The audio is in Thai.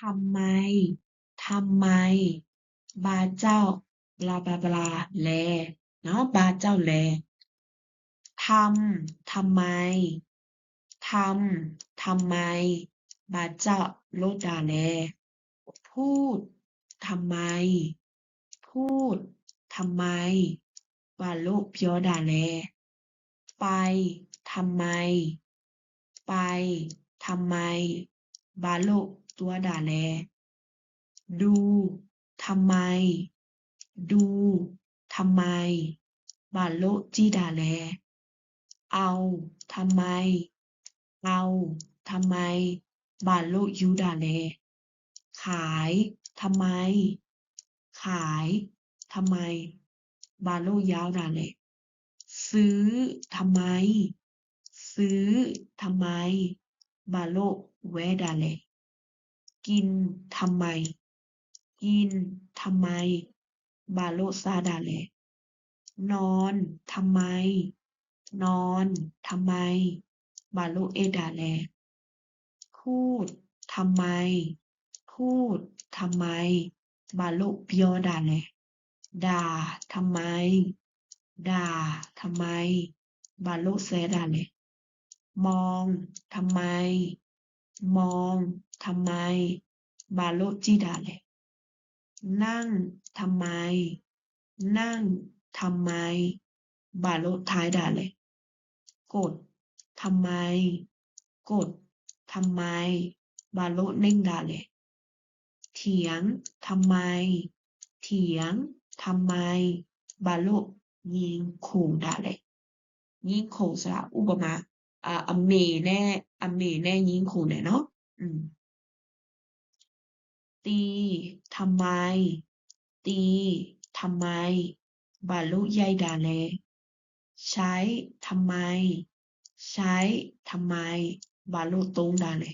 ทำไม ทำไม บาเจ้า บลาบลาบลาแล เนาะ บาเจ้าแล ทำ ทำไม ทำ ทำไม บาเจ้าโลดาแล พูด ทำไม พูด ทำไม บาโลเพียวดาแล ไป ทำไม ไป ทำไม บาโล ตัวด่าแล ดูทำไม ดูทำไม บาโลจีด่าแล เอาทำไม เอาทำไม บาโลยูด่าแล ขายทำไม ขายทำไม บาโลยาวด่าแล ซื้อทำไม ซื้อทำไม บาโลแวดาแล กินทำไม กินทำไม บาโลซาดาแลนอนทำไม นอนทำไม บาโลเอดาแลพูดทำไม พูดทำไม บาโลเปียดาแลด่าทำไม ด่าทำไม บาโลแซดาแลมองทำไม มองทำไม บาโลจิดาเลนั่งทำไม นั่งทำไม บาโลท้ายดาเลกดทำไม กดทำไม บาโลเน่งดาเลเถียงทำไม เถียงทำไม บาโลยิงขู่ดาเลยิงขู่สระอุปมาอ่าอเมแน่ အမေနဲ့ยิงขู่တယ်เนาะอืม ตี ทำไม ตี ทำไม บาโลใหญ่ดาแล ใช้ ทำไม ใช้ ทำไม บาโลตรงดาแล